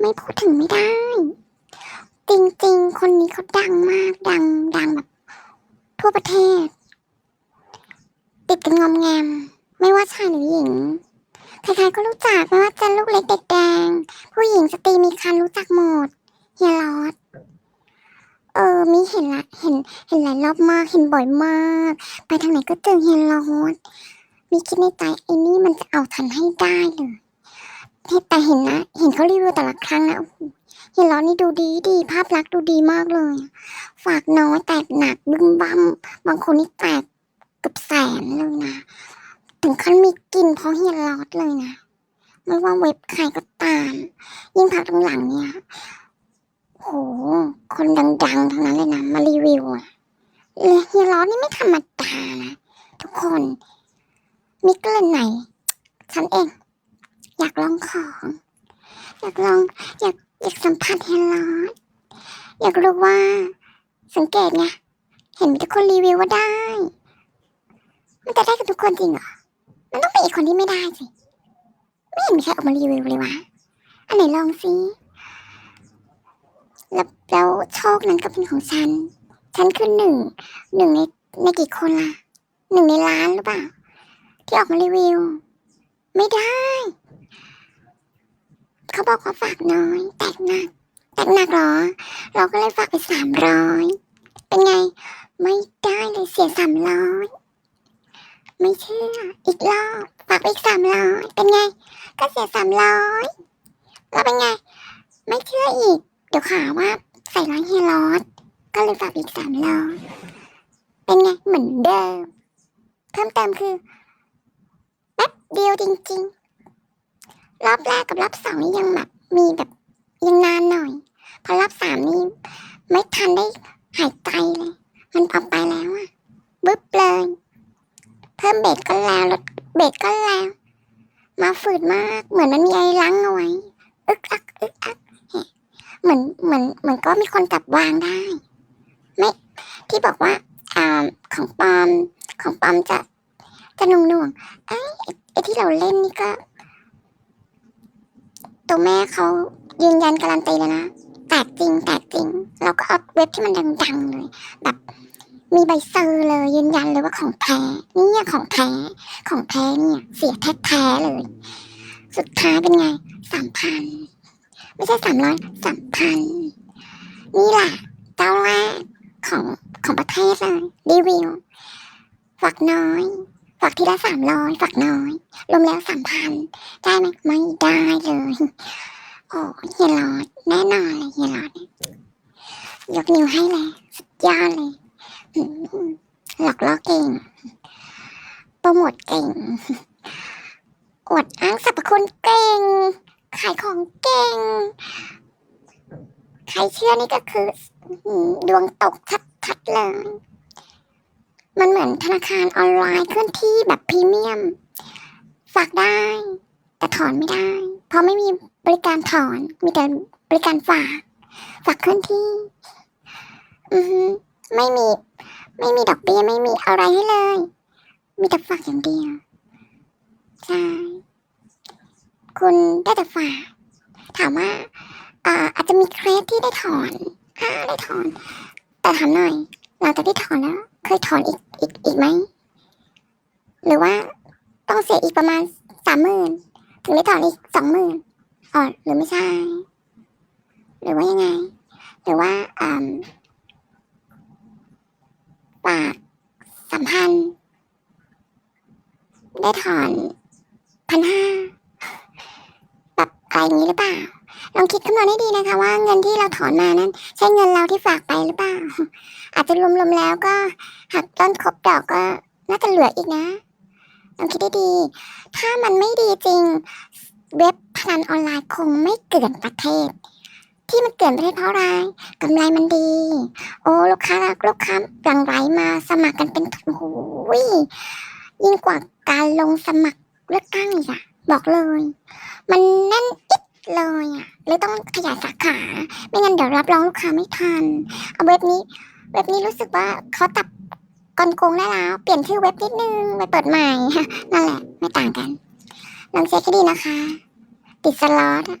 ไม่พูดถึงไม่ได้ จริงๆ คนนี้เขาดังมากดังดังแบบ ทั่วประเทศ ติดกันงอมแงม ไม่ว่าชายหรือหญิงใครๆก็รู้จักไม่ว่าจะลูกเล็กเด็กแดง ผู้หญิงสตรีมีคันรู้จักหมดเฮียลอดเออมีเห็นละเห็นเห็นหลายรอบมากเห็นบ่อยมาก ไปทางไหนก็เจอเฮียลอดมีคิดในใจไอ้นี่มันจะเอาทันให้ได้เลย แต่เห็นนะ เห็นเขารีวิวแต่ละครั้งนะโอ้โหเฮียลอนี่ดูดีดี ภาพลักษณ์ดูดีมากเลย ฝากน้อยแตกหนักบึ้มบั้มบางคนนี่แตกเกับแสนเลยนะ ถึงขั้นมีกลินเพราะเฮียลอดเลยนะ ไม่ว่าเว็บใครก็ตาม ยิ่งพักหลังเนี่ยโห คนดังๆทั้งนั้นเลยนะมารีวิวอะเลยเฮียลอดนี่ไม่ธรรมดานะทุกคนมีเกลิ่นไหน ฉันเอง อยากลองของ อยากลองอยากอยากสัมผัสเฮียลอดอยากรู้ว่า สังเกตไงเห็นมีทุกคนรีวิวว่าได้ มันจะได้กับทุกคนจริงเหรอ มันต้องเป็นอีกคนที่ไม่ได้สิ ไม่เห็นมีใครออกมารีวิวเลยวะ อันไหนลองสิ แล้วแล้วโชคนั้นก็เป็นของฉัน ฉันคือหนึ่ง หนึ่งในในกี่คนล่ะ หนึ่งในล้านหรือเปล่า ที่ออกมารีวิว ไม่ได้ เขาบอกว่าฝากน้อยแตกหนักแตกหนักหรอ เราก็เลยฝากไปสามร้อยเป็นไง ไม่ได้เลยเสียสามร้อยไม่เชื่ออีกรอบฝากไปอีกสามร้อยเป็นไง ก็เสียสามร้อยแล้วเป็นไง ไม่เชื่ออีกเดี๋ยวข่าวว่าใส่ร้อยเฮียรอดก็เลยฝากอีกสามร้อยเป็นไงเหมือนเดิม เพิ่มเติมคือแป๊บเดียวจริง ๆ รอบแรกกับรอบสองนี่ยังแบบมีแบบยังนานหน่อย พอรอบสามนี่ไม่ทันได้หายใจเลย มันพอไปแล้วอะบึ๊บเลย เพิ่มเบรกก็แล้วลดเบรกก็แล้ว มาฝืดมาก เหมือนมันมีอะไรล้างเอาไว้อึกอักอึกอักแฮะเหมือนเหมือนเหมือนก็มีคนจับวางได้ ไม่ ที่บอกว่าอ่าของปอมของปอมจะจะนุ่งน่วงไอไอ้ไอ้ที่เราเล่นนี่ก็ ตัวแม่เขายืนยันการันตีเลยนะแตกจริงแตกจริง เราก็เอาเว็บที่มันดังๆเลยแบบมีใบเซอร์เลยยืนยันเลยว่าของแท้เนี่ยของแท้ของแท้เนี่ยเสียแท้ๆเลย สุดท้ายเป็นไงสามพันไม่ใช่สามร้อยสามพันนี่แหละเจ้าแรกของของประเทศเลยรีวิวฝากน้อย ฝากทีละสามร้อยฝากน้อย รวมแล้วสามพันได้ไหมไม่ได้เลย โอ้เฮียหลอดแน่นอนเลยเฮียหลอดยกนิ้วให้เลย สุดยอดเลยหลอกล่อเก่งโปรโมทเก่ง อวดอ้างสรรพคุณเก่ง ขายของเก่ง ใครเชื่อนี่ก็คือดวงตกชัดๆเลย มันเหมือนธนาคารออนไลน์เคลื่อนที่แบบพรีเมียม ฝากได้ แต่ถอนไม่ได้ เพราะไม่มีบริการถอน มีแต่บริการฝาก ฝากเคลื่อนที่ อือฮึไม่มี ไม่มีดอกเบี้ยไม่มีอะไรให้เลย มีแต่ฝากอย่างเดียวใช่คุณได้แต่ฝาก ถามว่าอาอาจจะมีเคสที่ได้ถอนอ่าได้ถอน แต่ถามหน่อยหลังจากที่ถอนแล้ว เคยถอนอีกอีกอีกไหมหรือว่าต้องเสียอีกประมาณสามหมื่นถึงได้ถอนอีกสองหมื่นอ๋อหรือไม่ใช่ หรือว่ายังไง หรือว่าอ่าฝากสัมพันธ์ได้ถอนพันห้าแบบอะไรอย่างนี้หรือเปล่า ลองคิดคำนวณให้ดีนะคะ ว่าเงินที่เราถอนมานั้น ใช่เงินเราที่ฝากไปหรือเปล่า อาจจะรวมๆแล้วก็หักต้นครบดอกก็น่าจะเหลืออีกนะลองคิดให้ดี ถ้ามันไม่ดีจริง เว็บพนันออนไลน์คงไม่เกลื่อนประเทศ ที่มันเกลื่อนประเทศเพราะอะไรกำไรมันดี โอ้ลูกค้าลูกค้าหลั่งไหลมาสมัครกันเป็นโอ้โหยิ่งกว่าการลงสมัครเลือกตั้งอีกอะบอกเลย มันแน่นอิด เลยอะเลยต้องขยายสาขา ไม่งั้นเดี๋ยวรับรองลูกค้าไม่ทันเอาเว็บนี้ เว็บนี้รู้สึกว่าเขาตัดกลโกงได้แล้ว เปลี่ยนชื่อเว็บนิดนึงไปเปิดใหม่นั่นแหละไม่ต่างกันลองเช็คให้ดีนะคะ ติดสล็อตอะ